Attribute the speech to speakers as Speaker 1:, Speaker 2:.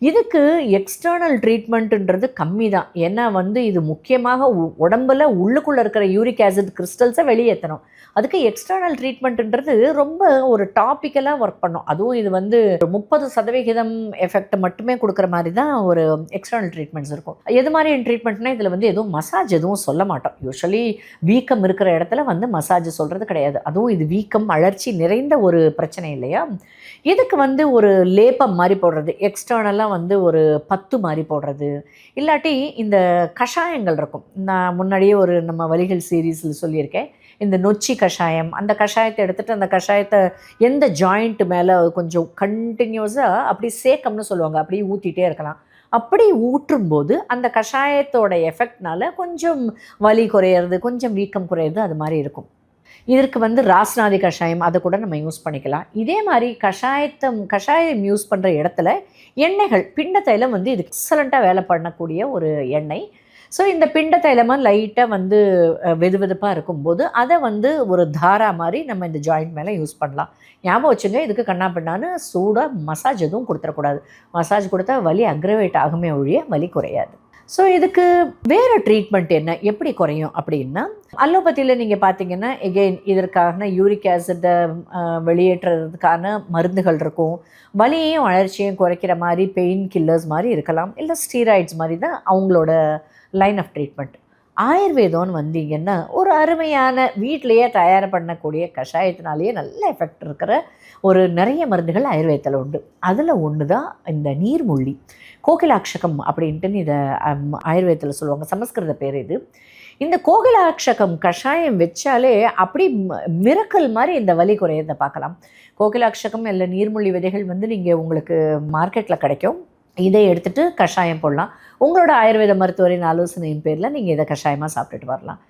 Speaker 1: இதுக்கு எக்ஸ்டர்னல் ட்ரீட்மெண்ட்டுன்றது கம்மி தான் ஏன்னா வந்து இது முக்கியமாக உ- உடம்புல உள்ளுக்குள்ளே இருக்கிற யூரிக் ஆசிட் கிறிஸ்டல்ஸை வெளியேற்றணும் அதுக்கு எக்ஸ்டர்னல் ட்ரீட்மெண்ட்டுன்றது ரொம்ப ஒரு டாப்பிக்கலாக ஒர்க் பண்ணும். அதுவும் இது வந்து முப்பது சதவிகிதம் எஃபெக்ட் மட்டுமே கொடுக்குற மாதிரி தான் ஒரு எக்ஸ்டர்னல் ட்ரீட்மெண்ட்ஸ் இருக்கும். எது மாதிரி ட்ரீட்மெண்ட்னா இதில் வந்து எதுவும் மசாஜ் எதுவும் சொல்ல மாட்டோம். யூஸ்வலி வீக்கம் இருக்கிற இடத்துல வந்து மசாஜ் சொல்கிறது கிடையாது. அதுவும் இது வீக்கம் அழற்சி நிறைந்த ஒரு பிரச்சனை இல்லையா? இதுக்கு வந்து ஒரு லேப்பம் மாதிரி போடுறது. எக்ஸ்டர்னலாக வந்து ஒரு பத்து மாதிரி போடுறது. இல்லாட்டி இந்த கஷாயங்கள் இருக்கும். நான் முன்னாடியே ஒரு நம்ம வலிகள் சீரீஸில் சொல்லியிருக்கேன். இந்த நொச்சி கஷாயம் அந்த கஷாயத்தை எடுத்துகிட்டு அந்த கஷாயத்தை எந்த ஜாயிண்ட் மேலே கொஞ்சம் கண்டினியூஸாக அப்படி சேக்கம்னு சொல்லுவாங்க. அப்படியே ஊற்றிட்டே இருக்கலாம். அப்படி ஊற்றும்போது அந்த கஷாயத்தோட எஃபெக்ட்னால கொஞ்சம் வலி குறையிறது கொஞ்சம் வீக்கம் குறையிறது அது மாதிரி இருக்கும். இதற்கு வந்து ராஸ்நாதி கஷாயம் அதை கூட நம்ம யூஸ் பண்ணிக்கலாம். இதே மாதிரி கஷாயத்தை கஷாயம் யூஸ் பண்ணுற இடத்துல எண்ணெய்கள் பிண்ட தைலம் வந்து இது எக்ஸலண்ட்டாக வேலை பண்ணக்கூடிய ஒரு எண்ணெய். ஸோ இந்த பிண்ட தைலமாக லைட்டாக வந்து வெது வெதுப்பாக இருக்கும்போது அதை வந்து ஒரு தாரா மாதிரி நம்ம இந்த ஜாயிண்ட் மேலே யூஸ் பண்ணலாம். ஞாபகம் வச்சுங்க இதுக்கு கண்ணா பின்னான்னு சூடாக மசாஜ் எதுவும் கொடுத்துடக்கூடாது. மசாஜ் கொடுத்தா வலி அக்ரவேட் ஆகுமே ஒழிய வலி குறையாது. ஸோ இதுக்கு வேறு ட்ரீட்மெண்ட் என்ன? எப்படி குறையும் அப்படின்னா அலோபதியில் நீங்கள் பார்த்தீங்கன்னா எகெயின் இதற்கான யூரிக் ஆசிட்டை வெளியேற்றுறதுக்கான மருந்துகள் இருக்கும். வலியையும் வளர்ச்சியும் குறைக்கிற மாதிரி பெயின் கில்லர்ஸ் மாதிரி இருக்கலாம். இல்லை ஸ்டீராய்ட்ஸ் மாதிரி தான் அவங்களோட லைன் ஆஃப் ட்ரீட்மெண்ட் ஆயுர்வேதம்னு வந்தீங்கன்னா ஒரு அருமையான வீட்டிலையே தயார் பண்ணக்கூடிய கஷாயத்தினாலேயே நல்ல எஃபெக்ட் இருக்கிற ஒரு நிறைய மருந்துகள் ஆயுர்வேதத்தில் உண்டு. அதில் ஒன்று தான் இந்த நீர்முள்ளி கோகிலாட்சகம் அப்படின்ட்டு இதை ஆயுர்வேதத்தில் சொல்லுவாங்க. சமஸ்கிருத பேர் இது. இந்த கோகிலாட்சகம் கஷாயம் வச்சாலே அப்படி மிரக்கல் மாதிரி இந்த வலி குறையதை பார்க்கலாம். கோகிலாட்சகம் இல்லை நீர்முள்ளி விதைகள் வந்து நீங்கள் உங்களுக்கு மார்க்கெட்டில் கிடைக்கும். இதை எடுத்துட்டு கஷாயம் போடலாம். உங்களோட ஆயுர்வேத மருத்துவரின் ஆலோசனையின் பேரில் நீங்கள் இதை கஷாயமாக சாப்பிட்டுட்டு வரலாம்.